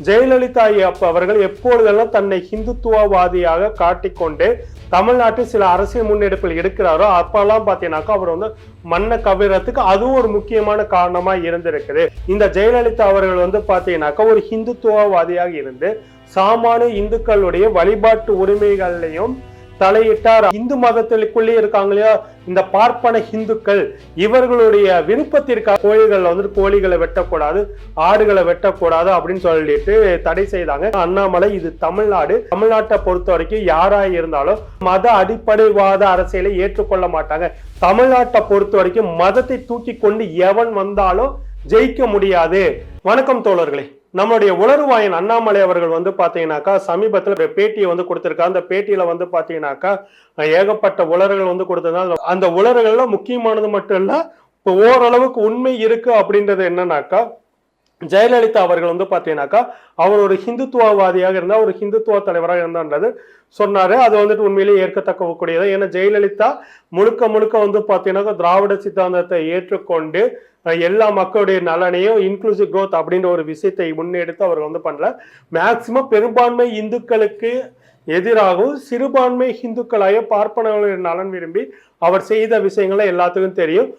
ஜெயலலிதா அப்ப அவர்கள் எப்பொழுதெல்லாம் தன்னை ஹிந்துத்துவவாதியாக காட்டிக்கொண்டு தமிழ்நாட்டில் சில அரசியல் முன்னெடுப்பில் எடுக்கிறாரோ அப்பெல்லாம் பார்த்தீங்கன்னாக்கா அவர் வந்து மண்ணை கவிரத்துக்கு அதுவும் ஒரு முக்கியமான காரணமா இருந்திருக்குது. இந்த ஜெயலலிதா அவர்கள் வந்து பார்த்தீங்கன்னாக்கா ஒரு ஹிந்துத்துவவாதியாக இருந்து சாமானிய இந்துக்களுடைய வழிபாட்டு உரிமைகளையும் தலையிட்டார். இந்து மதத்திற்குள்ளே இருக்காங்க இல்லையா? இந்த பார்ப்பன ஹிந்துக்கள் இவர்களுடைய விருப்பத்திற்காக கோயில்கள்ல வந்து கோழிகளை வெட்டக்கூடாது ஆடுகளை வெட்டக்கூடாது அப்படின்னு சொல்லிட்டு தடை செய்தாங்க. அண்ணாமலை இது தமிழ்நாடு. தமிழ்நாட்டை பொறுத்த வரைக்கும் யாரா இருந்தாலும் மத அடிப்படைவாத அரசியலை ஏற்றுக்கொள்ள மாட்டாங்க. தமிழ்நாட்டை பொறுத்த வரைக்கும் மதத்தை தூக்கி கொண்டு எவன் வந்தாலும் ஜெயிக்க முடியாது. வணக்கம் தோழர்களே. நம்மளுடைய உளறுவாயன் அண்ணாமலை அவர்கள் வந்து பார்த்தீங்கன்னாக்கா சமீபத்தில் பேட்டியை வந்து கொடுத்துருக்கா அந்த பேட்டியில் வந்து பார்த்தீங்கன்னாக்கா ஏகப்பட்ட உலர்கள் வந்து கொடுத்ததுனால அந்த உலர்கள்லாம் முக்கியமானது மட்டும் இல்லை இப்போ ஓரளவுக்கு உண்மை இருக்குது அப்படின்றது என்னன்னாக்கா ஜெயலலிதா அவர்கள் வந்து பார்த்தீங்கன்னாக்கா அவர் ஒரு ஹிந்துத்துவவாதியாக இருந்தால் ஒரு ஹிந்துத்துவ தலைவராக இருந்தான்றது சொன்னார். அது வந்துட்டு உண்மையிலேயே ஏற்கத்தக்க கூடியது ஏன்னா ஜெயலலிதா முழுக்க முழுக்க வந்து பார்த்தீங்கன்னாக்கா திராவிட சித்தாந்தத்தை ஏற்றுக்கொண்டு எல்லா மக்களுடைய நலனையும் இன்க்ளூசிவ் க்ரோத் அப்படின்ற ஒரு விஷயத்தை முன்னெடுத்து அவர் வந்து பண்ணல மேக்சிமம் பெரும்பான்மை இந்துக்களுக்கு எதிராகவும் சிறுபான்மை இந்துக்களாய பார்ப்பனர்களுடைய நலன் விரும்பி அவர் செய்த விஷயங்களை எல்லாத்துக்கும் தெரியும்.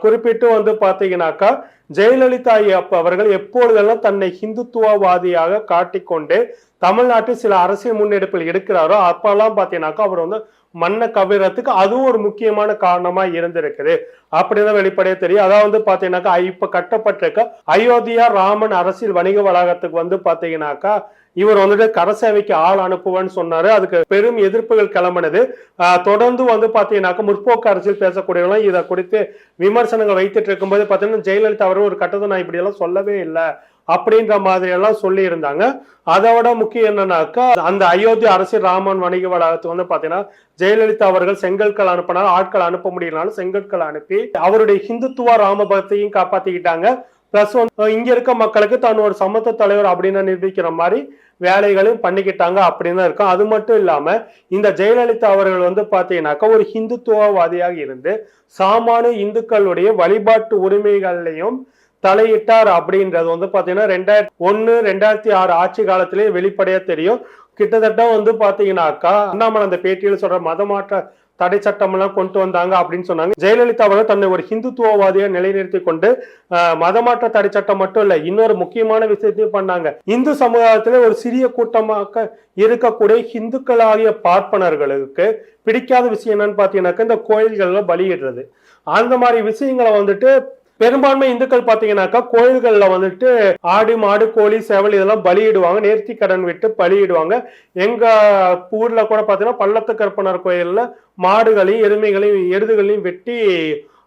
குறிப்பிட்டு வந்து பார்த்தீங்கன்னாக்கா ஜெயலலிதா அவர்கள் எப்பொழுதெல்லாம் தன்னை ஹிந்துத்துவவாதியாக காட்டிக்கொண்டு தமிழ்நாட்டில் சில அரசியல் முன்னெடுப்பில் எடுக்கிறாரோ அப்பெல்லாம் பார்த்தீங்கன்னாக்கா அவர் வந்து மண்ணை கவிரத்துக்கு அதுவும் ஒரு முக்கியமான காரணமா இருந்திருக்குது. அப்படிதான் வெளிப்படையே தெரியும். அதாவது வந்து பாத்தீங்கன்னாக்கா இப்ப கட்டப்பட்டிருக்க அயோத்தியா ராமன் அரசியல் வணிக வளாகத்துக்கு வந்து பாத்தீங்கன்னாக்கா இவர் வந்துட்டு கரசேவைக்கு ஆள் அனுப்புவேன்னு சொன்னாரு. அதுக்கு பெரும் எதிர்ப்புகள் கிளம்பினது. தொடர்ந்து வந்து பாத்தீங்கன்னாக்கா முற்போக்கு அரசியல் பேசக்கூடியவங்களும் இதை குறித்து விமர்சனங்கள் வைத்துட்டு இருக்கும்போது பாத்தீங்கன்னா ஜெயலலிதா அவரும் ஒரு கட்டத்தை நான் இப்படி எல்லாம் சொல்லவே இல்லை. அப்படின்ற மாதிரி எல்லாம் சொல்லி இருந்தாங்க அதோட முக்கியம் என்னன்னாக்கா அந்த அயோத்தி அரசு ராமன் வணிக வளாகத்துக்கு வந்து பாத்தீங்கன்னா ஜெயலலிதா அவர்கள் செங்கற்கள் அனுப்பினாலும் ஆட்கள் அனுப்ப முடியலனாலும் செங்கற்கள் அனுப்பி அவருடைய ஹிந்துத்துவ ராமபக்தியும் காப்பாத்திக்கிட்டாங்க. பிளஸ் வந்து இங்க இருக்க மக்களுக்கு தான் ஒரு சமத்துவ தலைவர் அப்படின்னு நிரூபிக்கிற மாதிரி வேலைகளையும் பண்ணிக்கிட்டாங்க அப்படின்னு தான் இருக்கும். அது மட்டும் இல்லாம இந்த ஜெயலலிதா அவர்கள் வந்து பாத்தீங்கன்னாக்கா ஒரு ஹிந்துத்துவவாதியாக இருந்து சாமானிய இந்துக்களுடைய வழிபாட்டு உரிமைகள்லையும் தலையிட்டார் அப்படின்றது வந்து பாத்தீங்கன்னா ரெண்டாயிரத்தி ஒன்னு ரெண்டாயிரத்தி ஆறு ஆட்சி காலத்திலேயே வெளிப்படையா தெரியும். கிட்டத்தட்ட வந்து பாத்தீங்கன்னாக்கா அண்ணாமலை அந்த பேட்டியில் சொல்ற மதமாற்ற தடை சட்டம் எல்லாம் கொண்டு வந்தாங்க அப்படின்னு சொன்னாங்க. ஜெயலலிதா அவர்கள் தன்னை ஒரு ஹிந்துத்துவவாதியை நிலைநிறுத்தி கொண்டு மதமாற்ற தடை சட்டம் மட்டும் இல்ல இன்னொரு முக்கியமான விஷயத்தையும் பண்ணாங்க. இந்து சமுதாயத்திலே ஒரு சிறிய கூட்டமாக இருக்கக்கூடிய ஹிந்துக்களாகிய பார்ப்பனர்களுக்கு பிடிக்காத விஷயம் என்னன்னு பாத்தீங்கன்னாக்கா இந்த கோயில்கள்ல பலியிடுறது. அந்த மாதிரி விஷயங்களை வந்துட்டு பெரும்பான்மை இந்துக்கள் பாத்தீங்கன்னாக்கா கோயில்கள்ல வந்துட்டு ஆடு மாடு கோழி சேவல் இதெல்லாம் பலியிடுவாங்க. நேர்த்தி கடன் விட்டு பலியிடுவாங்க. எங்க ஊர்ல கூட பாத்தீங்கன்னா பள்ளத்து கற்பனர் கோயில்ல மாடுகளையும் எருமைகளையும் எருதுகளையும் வெட்டி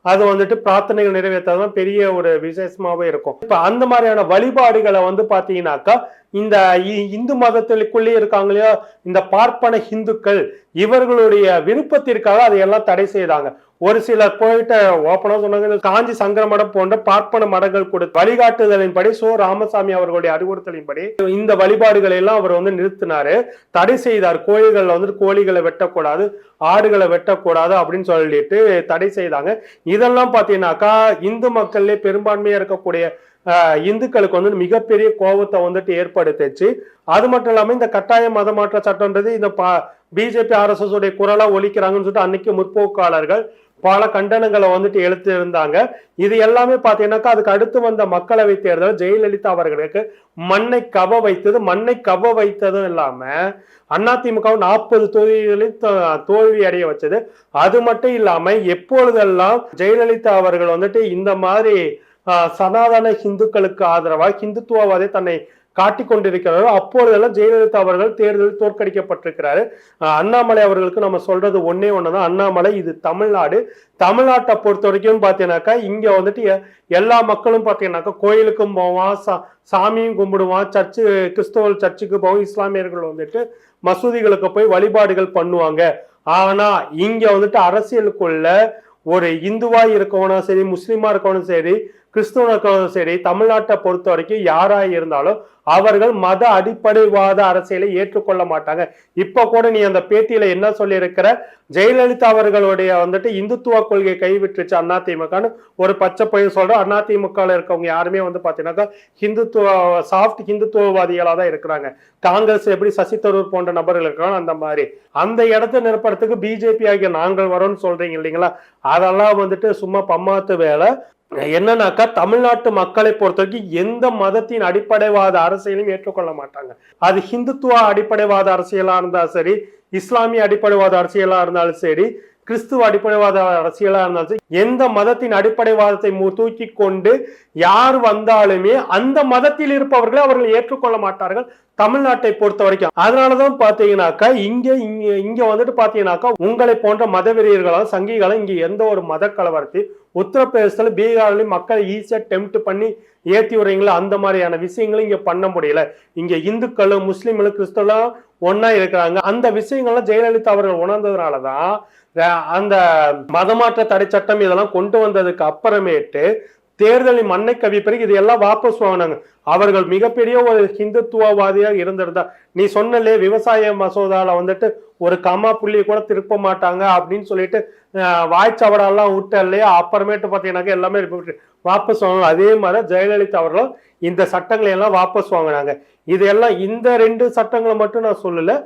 அது வந்துட்டு பிரார்த்தனைகள் நிறைவேற்றாதான் பெரிய ஒரு விசேஷமாவே இருக்கும். இப்ப அந்த மாதிரியான வழிபாடுகளை வந்து பாத்தீங்கன்னாக்கா இந்த இ- இந்து மதத்திற்குள்ளே இருக்காங்க இல்லையா இந்த பார்ப்பன இந்துக்கள் இவர்களுடைய விருப்பத்திற்காக அதையெல்லாம் தடை செய்தாங்க. ஒரு சிலர் போயிட்டு ஓப்பனா சொன்னாங்க காஞ்சி சங்கர மடம் போன்ற பார்ப்பன மடங்கள் கொடுத்த வழிகாட்டுதலின்படி சோ ராமசாமி அவர்களுடைய அறிவுறுத்தலின்படி இந்த வழிபாடுகளை எல்லாம் அவர் வந்து நிறுத்தினாரு. தடை செய்தார். கோயில்களில் வந்து கோழிகளை வெட்டக்கூடாது ஆடுகளை வெட்டக்கூடாது அப்படின்னு சொல்லிட்டு தடை செய்தாங்க. இதெல்லாம் பாத்தீங்கன்னாக்கா இந்து மக்கள்லேயே பெரும்பான்மையா இருக்கக்கூடிய இந்துக்களுக்கு வந்து மிகப்பெரிய கோபத்தை வந்துட்டு ஏற்படுத்திச்சு. அது மட்டும் இல்லாமல் இந்த கட்டாய மதமாற்ற சட்டம்ன்றது இந்த பா பிஜேபி ஆர்எஸ்எஸ் உடைய குரலா ஒழிக்கிறாங்கன்னு சொல்லிட்டு அன்னைக்கு முற்போக்காளர்கள் பல கண்டனங்களை வந்துட்டு எழுத்து இருந்தாங்க இது எல்லாமே பார்த்தீங்கன்னாக்கா அதுக்கு அடுத்து வந்த மக்களவை தேர்தல் ஜெயலலிதா அவர்களுக்கு மண்ணை கவ வைத்தது. மண்ணை கவ வைத்ததும் இல்லாம அதிமுக நாற்பது தொகுதிகளில் தோ- தோல்வி அடைய வச்சது. அது மட்டும் இல்லாம எப்பொழுதெல்லாம் ஜெயலலிதா அவர்கள் வந்துட்டு இந்த மாதிரி சனாதன ஹிந்துக்களுக்கு ஆதரவாக ஹிந்துத்துவவாதை தன்னை காட்டிக் கொண்டிருக்கிறாரோ அப்பொழுதெல்லாம் ஜெயலலிதா அவர்கள் தேர்தலில் தோற்கடிக்கப்பட்டிருக்கிறாரு. அண்ணாமலை அவர்களுக்கு நம்ம சொல்றது ஒன்னே ஒண்ணுதான். அண்ணாமலை இது தமிழ்நாடு. தமிழ்நாட்டை பொறுத்த வரைக்கும் பார்த்தீங்கன்னாக்கா இங்கே வந்துட்டு எ- எல்லா மக்களும் பார்த்தீங்கன்னாக்கா கோயிலுக்கும் போவான் சா- சாமியும் கும்பிடுவான் சர்ச்சு கிறிஸ்தவ சர்ச்சுக்கு போவோம் இஸ்லாமியர்கள் வந்துட்டு மசூதிகளுக்கு போய் வழிபாடுகள் பண்ணுவாங்க. ஆனா இங்க வந்துட்டு அரசியலுக்குள்ள ஒரு இந்துவா இருக்கவனும் சரி முஸ்லீமா இருக்கவனும் சரி கிறிஸ்துவர்களும் சரி தமிழ்நாட்டை பொறுத்த வரைக்கும் யாரா இருந்தாலும் அவர்கள் மத அடிப்படைவாத அரசியலை ஏற்றுக்கொள்ள மாட்டாங்க. இப்ப கூட நீ அந்த பேட்டியில என்ன சொல்லியிருக்கிற? ஜெயலலிதா அவர்களுடைய வந்துட்டு இந்துத்துவ கொள்கையை கைவிட்டுருச்சு அதிமுகன்னு ஒரு பச்சை பயிர் சொல்ற அதிமுகவில் இருக்கவங்க யாருமே வந்து பாத்தீங்கன்னாக்கா ஹிந்துத்துவ சாஃப்ட் ஹிந்துத்துவவாதிகளா தான் இருக்கிறாங்க. காங்கிரஸ் எப்படி சசி தரூர் போன்ற நபர்கள் இருக்காங்க அந்த மாதிரி. அந்த இடத்த நிரப்புறதுக்கு பிஜேபி ஆகிய நாங்கள் வரோம்னு சொல்றீங்க இல்லைங்களா? அதெல்லாம் வந்துட்டு சும்மா பம்மாத்து வேலை. என்னன்னாக்கா தமிழ்நாட்டு மக்களை பொறுத்த வரைக்கும் எந்த மதத்தின் அடிப்படைவாத அரசியலையும் ஏற்றுக்கொள்ள மாட்டாங்க. அது ஹிந்துத்துவ அடிப்படைவாத அரசியலா இருந்தா சரி இஸ்லாமிய அடிப்படைவாத அரசியலா இருந்தாலும் சரி கிறிஸ்துவ அடிப்படைவாத அரசியலா இருந்தாலும் சரி எந்த மதத்தின் அடிப்படைவாதத்தை மு- தூக்கி கொண்டு யார் வந்தாலுமே அந்த மதத்தில் இருப்பவர்களை அவர்கள் ஏற்றுக்கொள்ள மாட்டார்கள். தமிழ்நாட்டை பொறுத்த வரைக்கும். அதனாலதான் பாத்தீங்கன்னாக்கா இங்க இங்க இங்க வந்துட்டு பாத்தீங்கன்னாக்கா உங்களை போன்ற மதவெறியர்களால் சங்கிகளும் இங்க எந்த ஒரு மத கலவரத்தையும் உத்தரப்பிரதேசத்துல பீகார்லயும் மக்களை ஈஸியா டெம்ட் பண்ணி ஏத்தி விடுறீங்களா? அந்த மாதிரியான விஷயங்களும் இங்க பண்ண முடியல. இங்க இந்துக்களும் முஸ்லீம்களும் கிறிஸ்தவெல்லாம் ஒன்னா இருக்கிறாங்க. அந்த விஷயங்கள்லாம் ஜெயலலிதா அவர்கள் உணர்ந்ததுனாலதான் அந்த மதமாற்ற தடை சட்டம் இதெல்லாம் கொண்டு வந்ததுக்கு அப்புறமேட்டு தேர்தலின் மண்ணை கவி பிறகு இதையெல்லாம் வாபஸ் வாங்கினாங்க. அவர்கள் மிகப்பெரிய ஒரு ஹிந்துத்துவவாதியாக இருந்திருந்தா நீ சொன்னலே விவசாய மசோதாவில் வந்துட்டு ஒரு கமா புள்ளியை கூட திருப்ப மாட்டாங்க அப்படின்னு சொல்லிட்டு வாய்ச்சவடெல்லாம் விட்ட இல்லையா? அப்புறமேட்டு பார்த்தீங்கன்னாக்கா எல்லாமே வாபஸ் வாங்கணும் அதே மாதிரி ஜெயலலிதா அவர்களும் இந்த சட்டங்களை எல்லாம் வாபஸ் வாங்கினாங்க. இதெல்லாம் இந்த ரெண்டு சட்டங்களை மட்டும் நான் சொல்லல.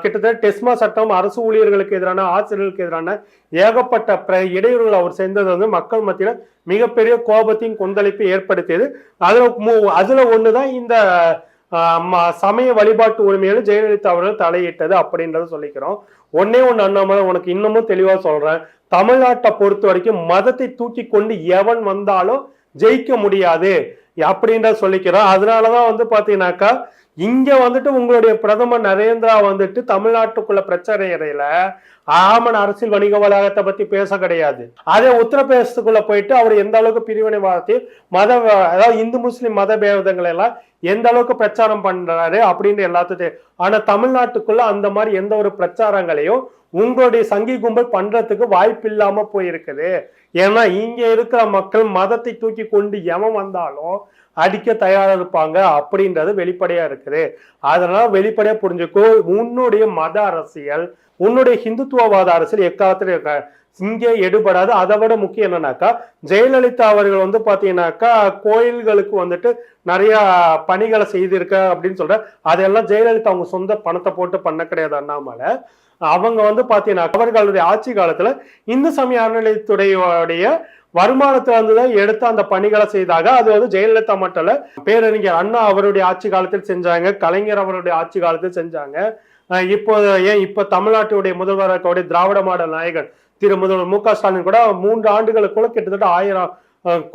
கிட்டத்தட்ட டெஸ்மா சட்டம் அரசு ஊழியர்களுக்கு எதிரான ஆசிரியர்களுக்கு எதிரான ஏகப்பட்ட பிர- இடையூறுகள் அவர் செஞ்சது வந்து மக்கள் மத்தியில மிகப்பெரிய கோபத்தையும் கொந்தளிப்பையும் ஏற்படுத்தியது. அதுல அதில் அதுல ஒண்ணுதான் இந்த ம- சமய வழிபாட்டு உரிமையில ஜெயலலிதா அவர்கள் தலையிட்டது அப்படின்றத சொல்லிக்கிறோம். ஒன்னே ஒன்று அண்ணாமலை உனக்கு இன்னமும் தெளிவாக சொல்றேன். தமிழ்நாட்டை பொறுத்த வரைக்கும் மதத்தை தூக்கி கொண்டு எவன் வந்தாலும் ஜெயிக்க முடியாது. அப்படின்றத சொல்லிக்கிறோம். அதனால தான் வந்து பார்த்தீங்கன்னாக்கா இங்கே வந்துட்டு உங்களுடைய பிரதமர் நரேந்திரா வந்துட்டு தமிழ்நாட்டுக்குள்ள பிரச்சனை இடையில ஆமன் அரசியல் வணிக வளாகத்தை பத்தி பேச கிடையாது. அதே உத்தரப்பிரதேசத்துக்குள்ள போயிட்டு அவர் எந்த அளவுக்கு பிரிவினைவாதத்தையும் மத அதாவது இந்து முஸ்லிம் மத பேதங்களை எல்லாம் எந்த அளவுக்கு பிரச்சாரம் பண்றாரு அப்படின்னு எல்லாத்தையும் ஆனா தமிழ்நாட்டுக்குள்ள அந்த மாதிரி எந்த ஒரு பிரச்சாரங்களையும் உங்களுடைய சங்கி கும்பல் பண்றதுக்கு வாய்ப்பு இல்லாம போயிருக்குது. ஏன்னா இங்கே இருக்கிற மக்கள் மதத்தை தூக்கி கொண்டு எவன் வந்தாலும் அடிக்க தயாராக இருப்பாங்க அப்படின்றது வெளிப்படையாக இருக்குது. அதனால் வெளிப்படையாக புரிஞ்சுக்கோ உன்னுடைய மத அரசியல் உன்னுடைய ஹிந்துத்துவவாத அரசியல் எக்காலத்துல இருக்க இங்கே எடுபடாது. அதை விட முக்கியம் என்னன்னாக்கா ஜெயலலிதா அவர்கள் வந்து பார்த்தீங்கன்னாக்கா கோயில்களுக்கு வந்துட்டு நிறைய பணிகளை செய்திருக்க அப்படின்னு சொல்ற அதெல்லாம் ஜெயலலிதா அவங்க சொந்த பணத்தை போட்டு பண்ண கிடையாது அண்ணாமலை. அவங்க வந்து பாத்தீங்கன்னா அவர்களுடைய ஆட்சி காலத்துல இந்து சமய அறநிலையத்துறையுடைய வருமானத்தை வந்து எடுத்து அந்த பணிகளை செய்தாக அது வந்து ஜெயலலிதா மட்டும் இல்ல பேரறிஞர் அண்ணா அவருடைய ஆட்சி காலத்தில் செஞ்சாங்க கலைஞர் அவருடைய ஆட்சி காலத்தில் செஞ்சாங்க. இப்போ ஏன் இப்ப தமிழ்நாட்டுடைய முதல்வராக இருக்கக்கூடிய திராவிட மாடல் நாயகன் திரு முதல்வர் மு க ஸ்டாலின் கூட மூன்று ஆண்டுகளுக்குள்ள கிட்டத்தட்ட ஆயிரம்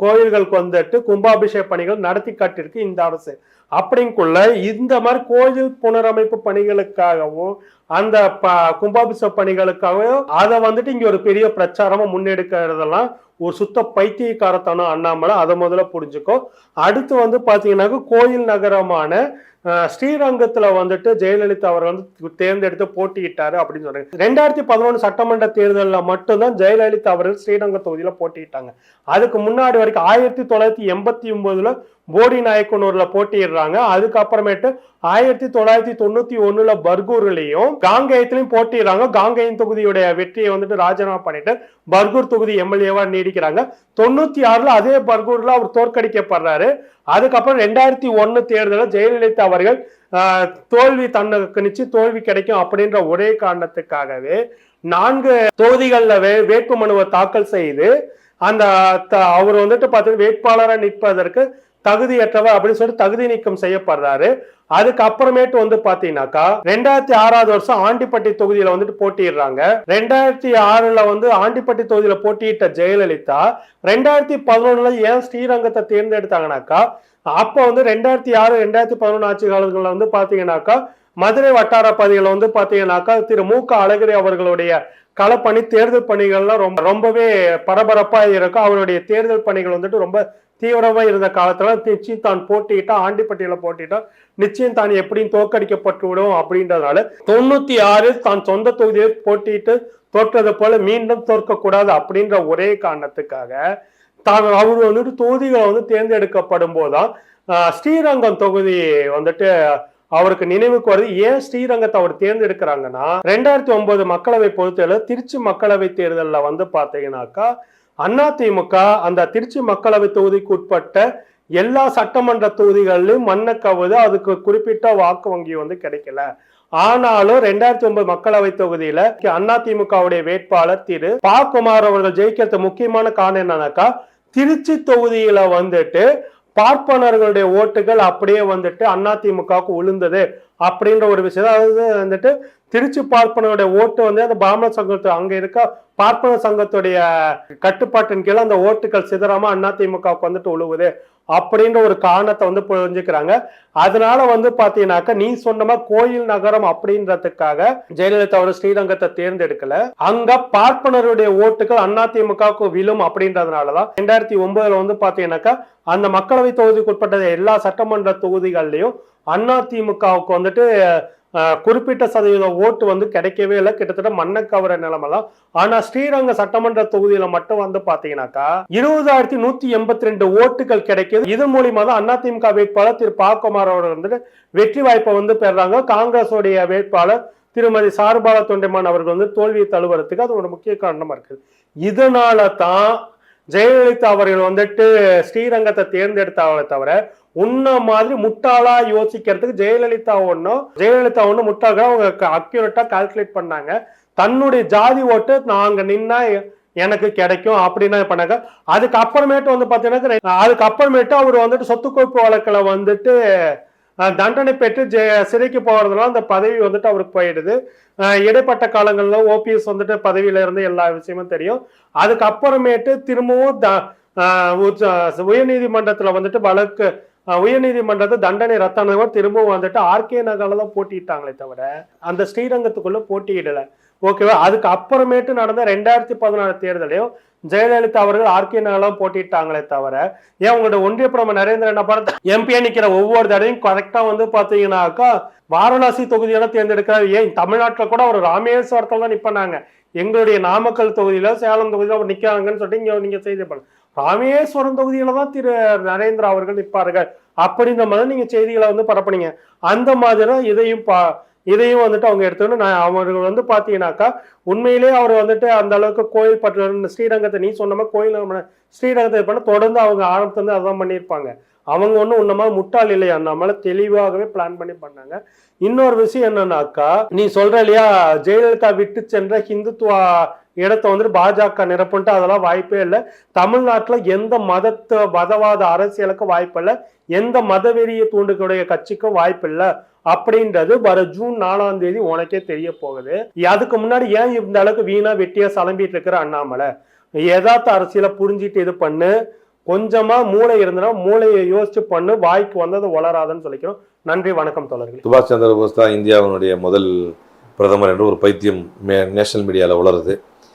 கோயில்களுக்கு வந்துட்டு கும்பாபிஷேக பணிகள் நடத்தி காட்டியிருக்கு இந்த அரசு. அப்படிங்குள்ள இந்த மாதிரி கோயில் புனரமைப்பு பணிகளுக்காகவும் அந்த ப கும்பாபிஷேக பணிகளுக்காகவும் அதை வந்துட்டு இங்க ஒரு பெரிய பிரச்சாரமா முன்னெடுக்கிறதெல்லாம் ஒரு சுத்த பைத்தியக்காரத்தனம் அண்ணாமலை. அதை முதல்ல புரிஞ்சுக்கோ. அடுத்து வந்து பாத்தீங்கன்னாக்க கோயில் நகரமான ஸ்ரீரங்கத்தில் ஸ்ரீரங்கத்துல வந்துட்டு ஜெயலலிதா அவர் வந்து தேர்ந்தெடுத்து போட்டியிட்டாரு அப்படின்னு சொல்றாங்க. ரெண்டாயிரத்தி பதினொன்று சட்டமன்ற தேர்தலில் மட்டும்தான் ஜெயலலிதா அவர்கள் ஸ்ரீரங்க தொகுதியில போட்டியிட்டாங்க. அதுக்கு முன்னாடி வரைக்கும் ஆயிரத்தி தொள்ளாயிரத்தி எண்பத்தி ஒன்பதுல போடி நாயக்கனூர்ல போட்டியிடுறாங்க. அதுக்கப்புறமேட்டு ஆயிரத்தி தொள்ளாயிரத்தி தொண்ணூத்தி ஒண்ணுல பர்கூர்லயும் காங்கேயத்திலையும் போட்டிடுறாங்க காங்கேயம் தொகுதியுடைய வெற்றியை வந்துட்டு ராஜினாமா பண்ணிட்டு பர்கூர் தொகுதி எம்எல்ஏவா நீடிக்கிறாங்க. தொண்ணூத்தி ஆறுல அதே பர்கூர்ல அவர் தோற்கடிக்கப்படுறாரு. அதுக்கப்புறம் ரெண்டாயிரத்தி ஒன்னு தேர்தலில் ஜெயலலிதா அவர்கள் ஆஹ், தோல்வி தன்னுக்கு நிச்சயம் தோல்வி கிடைக்கும் அப்படின்ற ஒரே காரணத்துக்காகவே நான்கு தொகுதிகளில் வே வேட்பு மனுவை தாக்கல் செய்து அந்த த- அவர் வந்துட்டு பார்த்தீங்கன்னா வேட்பாளராக நிற்பதற்கு தகுதியற்றவர் அப்படின்னு சொல்லிட்டு தகுதி நீக்கம் செய்யப்படுறாரு. அதுக்கப்புறமேட்டு வந்து பாத்தீங்கன்னாக்கா ரெண்டாயிரத்தி ஆறாவது வருஷம் ஆண்டிப்பட்டி தொகுதியில வந்துட்டு போட்டியிடுறாங்க. ரெண்டாயிரத்தி ஆறுல வந்து ஆண்டிப்பட்டி தொகுதியில போட்டியிட்ட ஜெயலலிதா ரெண்டாயிரத்தி பதினொன்னுல ஏன் ஸ்ரீரங்கத்தை தேர்ந்தெடுத்தாங்கனாக்கா அப்ப வந்து ரெண்டாயிரத்தி ஆறு ரெண்டாயிரத்தி பதினொன்று ஆட்சி காலங்களில் வந்து பாத்தீங்கன்னாக்கா மதுரை வட்டார பகுதிகளில் வந்து பாத்தீங்கன்னாக்கா திரு மு க அழகிரி அவர்களுடைய களப்பணி தேர்தல் பணிகள்லாம் ரொம்ப ரொம்பவே பரபரப்பா இருக்கும். அவருடைய தேர்தல் பணிகள் வந்துட்டு ரொம்ப தீவிரமா இருந்த காலத்துல நிச்சயம் தான் போட்டியிட்டா ஆண்டிப்பட்டியில போட்டிட்டா நிச்சயம் தான் எப்படியும் தோற்கடிக்கப்பட்டு விடும் அப்படின்றதுனால தொண்ணூத்தி ஆறில் தான் சொந்த தொகுதியை போட்டியிட்டு தோற்றது போல மீண்டும் தோற்க கூடாது அப்படின்ற ஒரே காரணத்துக்காக தான் அவர் வந்துட்டு தொகுதிகளை வந்து தேர்ந்தெடுக்கப்படும் போதுதான் ஆஹ், ஸ்ரீரங்கம் தொகுதி வந்துட்டு அவருக்கு நினைவுக்கு வருது. ஏன் ஸ்ரீரங்கத்தை அவர் தேர்ந்தெடுக்கிறாங்கன்னா ரெண்டாயிரத்தி ஒன்பது மக்களவை பொறுத்தவரை திருச்சி மக்களவை தேர்தலில் வந்து பார்த்தீங்கன்னாக்கா அதிமுக அந்த திருச்சி மக்களவை தொகுதிக்கு உட்பட்ட எல்லா சட்டமன்ற தொகுதிகளிலும் மண்ணை கவுது அதுக்கு குறிப்பிட்ட வாக்கு வங்கி வந்து கிடைக்கல. ஆனாலும் ரெண்டாயிரத்தி ஒன்பது மக்களவை தொகுதியில அதிமுகவுடைய வேட்பாளர் திரு பா. குமார் அவர்கள் ஜெயிக்கிறது முக்கியமான காரணம் என்னன்னாக்கா திருச்சி தொகுதியில வந்துட்டு பார்ப்பனர்களுடைய ஓட்டுகள் அப்படியே வந்துட்டு அதிமுகவுக்கு விழுந்தது அப்படின்ற ஒரு விஷயம். அதாவது வந்துட்டு திருச்சி பார்ப்பனருடைய ஓட்டு வந்து அந்த பாமன சங்கத்து அங்க இருக்க பார்ப்பன சங்கத்துடைய கட்டுப்பாட்டின் கீழே அந்த ஓட்டுகள் சிதறாம அதிமுகவுக்கு வந்துட்டு உழுவுது. அப்படின்ற ஒரு காரணத்தை வந்து புரிஞ்சுக்கிறாங்க. அதனால வந்து பாத்தீங்கன்னாக்க நீ சொன்னமா கோயில் நகரம் அப்படின்றதுக்காக ஜெயலலிதா ஸ்ரீரங்கத்தை தேர்ந்தெடுக்கல. அங்க பார்ப்பனருடைய ஓட்டுகள் அதிமுகவுக்கு விழும் அப்படின்றதுனாலதான் ரெண்டாயிரத்தி ஒன்பதுல வந்து பாத்தீங்கன்னாக்கா அந்த மக்களவை தொகுதிக்குட்பட்ட எல்லா சட்டமன்ற தொகுதிகள்லயும் அதிமுகவுக்கு வந்துட்டு குறிப்பிட்ட சதவீத ஓட்டு வந்து கிடைக்கவே இல்லை. கிட்டத்தட்ட மண்ணக்கவர கவர நிலைமை தான் ஆனா ஸ்ரீரங்க சட்டமன்ற தொகுதியில மட்டும் வந்து பாத்தீங்கன்னாக்கா இருபதாயிரத்தி நூத்தி எண்பத்தி ரெண்டு ஓட்டுகள் கிடைக்குது. இது மூலியமா தான் அதிமுக வேட்பாளர் திரு. பாக்குமார் அவர்கள் வந்துட்டு வெற்றி வாய்ப்பை வந்து பெறாங்க காங்கிரஸ் உடைய வேட்பாளர் திருமதி சார்பால தொண்டைமான் அவர்கள் வந்து தோல்வியை தழுவுறதுக்கு அது ஒரு முக்கிய காரணமா இருக்குது. இதனால தான் ஜெயலலிதா அவர்கள் வந்துட்டு ஸ்ரீரங்கத்தை தேர்ந்தெடுத்தாங்களே தவிர உன்ன மாதிரி முட்டாளா யோசிக்கிறதுக்கு ஜெயலலிதா ஒன்றும் ஜெயலலிதா ஒன்றும் முட்டாளா அவங்க அக்யூரேட்டா கால்குலேட் பண்ணாங்க. தன்னுடைய ஜாதி ஓட்டு நாங்க நின்னா எனக்கு கிடைக்கும் அப்படின்னு பண்ணாங்க. அதுக்கப்புறமேட்டு வந்து பாத்தீங்கன்னா அதுக்கப்புறமேட்டு அவர் வந்துட்டு சொத்து குவிப்பு வழக்கில் வந்துட்டு தண்டனை பெற்று ஜெ- சிறைக்கு போகிறதுனால அந்த பதவி வந்துட்டு அவருக்கு போயிடுது. இடைப்பட்ட காலங்களில் ஓபிஎஸ் வந்துட்டு பதவியில இருந்து எல்லா விஷயமும் தெரியும். அதுக்கப்புறமேட்டு திரும்பவும் த- உயர்நீதிமன்றத்தில் வந்துட்டு வழக்கு உயர்நீதிமன்றத்தை தண்டனை ரத்தானவர் திரும்பவும் வந்துட்டு ஆர்கே நகரில் தான் போட்டியிட்டாங்களே தவிர அந்த ஸ்ரீரங்கத்துக்குள்ள போட்டியிடலை. ஓகேவா? அதுக்கு அப்புறமேட்டு நடந்த ரெண்டாயிரத்தி பதினாறு தேர்தலையும் ஜெயலலிதா அவர்கள் ஆர்கே நகரம் போட்டிட்டாங்களே தவிர ஏன் உங்களோட ஒன்றிய பிரதமர் நரேந்திர பண்ண எம்பியா நிக்கிற ஒவ்வொரு தடவையும் கரெக்டா வந்து பாத்தீங்கன்னாக்கா வாரணாசி தொகுதியெல்லாம் தேர்ந்தெடுக்கிறார். ஏன்? தமிழ்நாட்டில் கூட அவர் ராமேஸ்வரத்தில் தான் நிப்பனாங்க. எங்களுடைய நாமக்கல் தொகுதியில சேலம் தொகுதியில அவர் நிக்கிறாங்கன்னு சொல்லிட்டு இங்க நீங்க செய்தி பண்ண ராமேஸ்வரம் தொகுதியில தான் திரு நரேந்திரா அவர்கள் நிற்பார்கள் அப்படின்ற மாதிரி நீங்க செய்திகளை வந்து பரப்புனீங்க. அந்த மாதிரி தான் இதையும் பா இதையும் வந்துட்டு அவங்க எடுத்துக்கணும் நான் அவர்கள் வந்து பார்த்தீங்கன்னாக்கா உண்மையிலேயே அவர் வந்துட்டு அந்த அளவுக்கு கோயில் பற்று ஸ்ரீரங்கத்தை நீ சொன்ன மாதிரி கோயில் ஸ்ரீரங்கத்தை பண்ண தொடர்ந்து அவங்க ஆரம்பத்துல அதான் பண்ணியிருப்பாங்க. அவங்க ஒன்றும் உன்னமா முட்டாள் இல்லையா? நம்மள தெளிவாகவே பிளான் பண்ணி பண்ணாங்க. இன்னொரு விஷயம் என்னன்னாக்கா நீ சொல்ற இல்லையா ஜெயலலிதா விட்டு சென்ற ஹிந்துத்துவா இடத்த வந்துட்டு பாஜக நிரப்புன்ட்டு அதெல்லாம் வாய்ப்பே இல்லை. தமிழ்நாட்டில் எந்த மதத்தை மதவாத அரசியலுக்கும் வாய்ப்பு இல்லை. எந்த மதவெறியை தூண்டுக்கூடிய கட்சிக்கும் வாய்ப்பு இல்லை. அப்படின்றது வர ஜூன் நாலாம் தேதி உனக்கே தெரிய போகுது. அதுக்கு முன்னாடி ஏன் இந்த அளவுக்கு வீணா வெட்டியா சலம்பிட்டு இருக்கிற அண்ணாமலை? யதார்த்த அரசியலை புரிஞ்சிட்டு இது பண்ணு. கொஞ்சமா மூளை இருந்தனா மூளையை யோசிச்சு பண்ணு. வாய்க்கு வந்தது வளராதுன்னு சொல்லிக்கிறோம். நன்றி வணக்கம் தோழர்களே. சுபாஷ் சந்திர போஸ் தான் இந்தியாவினுடைய முதல் பிரதமர் என்று ஒரு பைத்தியம் நேஷனல் மீடியாவில் வளருது.